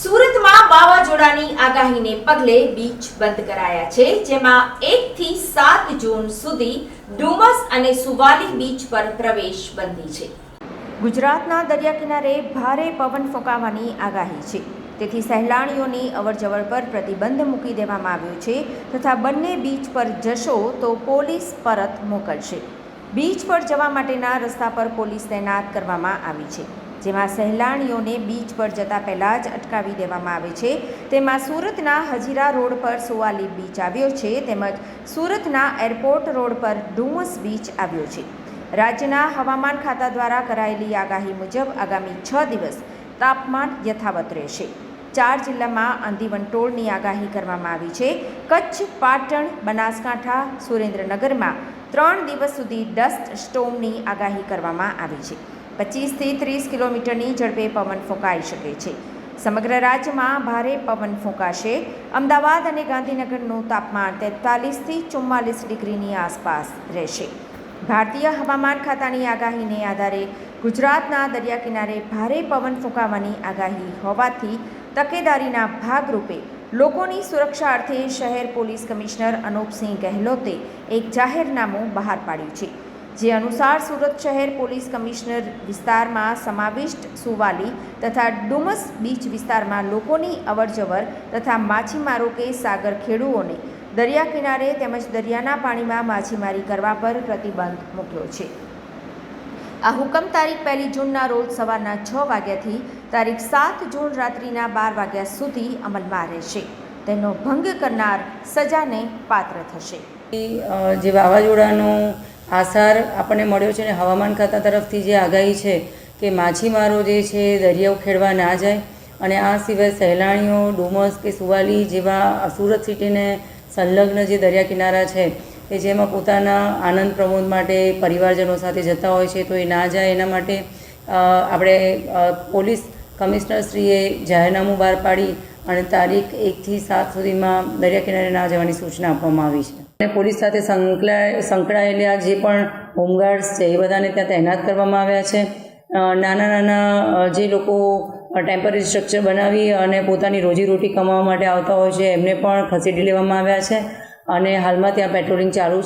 સુરતમાં વાવાઝોડાની આગાહીને પગલે બીચ બંધ કરાયા છે, જેમાં એકથી સાત જૂન સુધી ડુમસ અને સુવાલી બીચ પર પ્રવેશ બંધી છે. ગુજરાતના દરિયા કિનારે ભારે પવન ફૂંકાવાની આગાહી છે. તેથી સહેલાણીઓની અવરજવર પર પ્રતિબંધ મૂકી દેવામાં આવ્યો છે તથા બંને બીચ પર જશો તો પોલીસ પરત મોકલશે. બીચ પર જવા માટેના રસ્તા પર પોલીસ તૈનાત કરવામાં આવી છે. જેમાં સહેલાણીઓને બીચ પર જતા પહેલાં જ અટકાવી દેવામાં આવે છે. તેમાં સુરતના હજીરા રોડ પર સુવાલી બીચ આવ્યો છે તેમજ સુરતના એરપોર્ટ રોડ પર ડુમસ બીચ આવ્યો છે. રાજ્યના હવામાન ખાતા દ્વારા કરાયેલી આગાહી મુજબ આગામી છ દિવસ તાપમાન યથાવત રહેશે. ચાર જિલ્લામાં આંધી વંટોળની આગાહી કરવામાં આવી છે. કચ્છ, પાટણ, બનાસકાંઠા, સુરેન્દ્રનગરમાં ત્રણ દિવસ સુધી ડસ્ટ સ્ટોમની આગાહી કરવામાં આવી છે. પચીસથી ત્રીસ કિલોમીટરની ઝડપે પવન ફૂંકાઈ શકે છે. સમગ્ર રાજ્યમાં ભારે પવન ફૂંકાશે. અમદાવાદ અને ગાંધીનગરનું તાપમાન તેતાલીસથી ચુમ્માલીસ ડિગ્રીની આસપાસ રહેશે. ભારતીય હવામાન ખાતાની આગાહીને આધારે ગુજરાતના દરિયા કિનારે ભારે પવન ફૂંકાવાની આગાહી હોવાથી તકેદારીના ભાગરૂપે લોકોની સુરક્ષા અર્થે શહેર પોલીસ કમિશનર અનૂપસિંહ ગહેલોતે એક જાહેરનામું બહાર પાડ્યું છે. જે અનુસાર સુરત શહેર પોલીસ કમિશનર વિસ્તારમાં સમાવિષ્ટ સુવાલી તથા ડુમસ બીચ વિસ્તારમાં લોકોની અવરજવર તથા માછીમારો કે સાગર ખેડૂઓને દરિયા કિનારે તેમજ દરિયાના પાણીમાં માછીમારી કરવા પર પ્રતિબંધ મૂક્યો છે. આ હુકમ તારીખ પહેલી જૂનના રોજ સવારના છ વાગ્યાથી તારીખ સાત જૂન રાત્રિના બાર વાગ્યા સુધી અમલમાં રહેશે. તેનો ભંગ કરનાર સજાને પાત્ર થશે. જે વાવાઝોડાનો આસાર આપણને મળ્યો છે ને હવામાન ખાતા તરફથી જે આગાહી છે કે માછીમારો જે છે દરિયાઓ ખેડવા ના જાય અને આ સિવાય સહેલાણીઓ, ડુમસ કે સુવાલી જેવા સુરત સિટીને સંલગ્ન જે દરિયા કિનારા છે કે જેમાં પોતાના આનંદ પ્રમોદ માટે પરિવારજનો સાથે જતા હોય છે તો એ ના જાય એના માટે આપણે પોલીસ કમિશનરશ્રીએ જાહેરનામું બહાર પાડી અને તારીખ એકથી સાત સુધીમાં દરિયા કિનારે ના જવાની સૂચના આપવામાં આવી છે. અને પોલીસ સાથે સંકળાય સંકળાયેલા જે પણ હોમગાર્ડ્સ છે, એ બધાને ત્યાં તૈનાત કરવામાં આવ્યા છે. નાના નાના જે લોકો ટેમ્પરરી સ્ટ્રક્ચર બનાવી અને પોતાની રોજીરોટી કમાવા માટે આવતા હોય છે, એમને પણ ખસેડી લેવામાં આવ્યા છે. અને હાલમાં ત્યાં પેટ્રોલિંગ ચાલુ છે.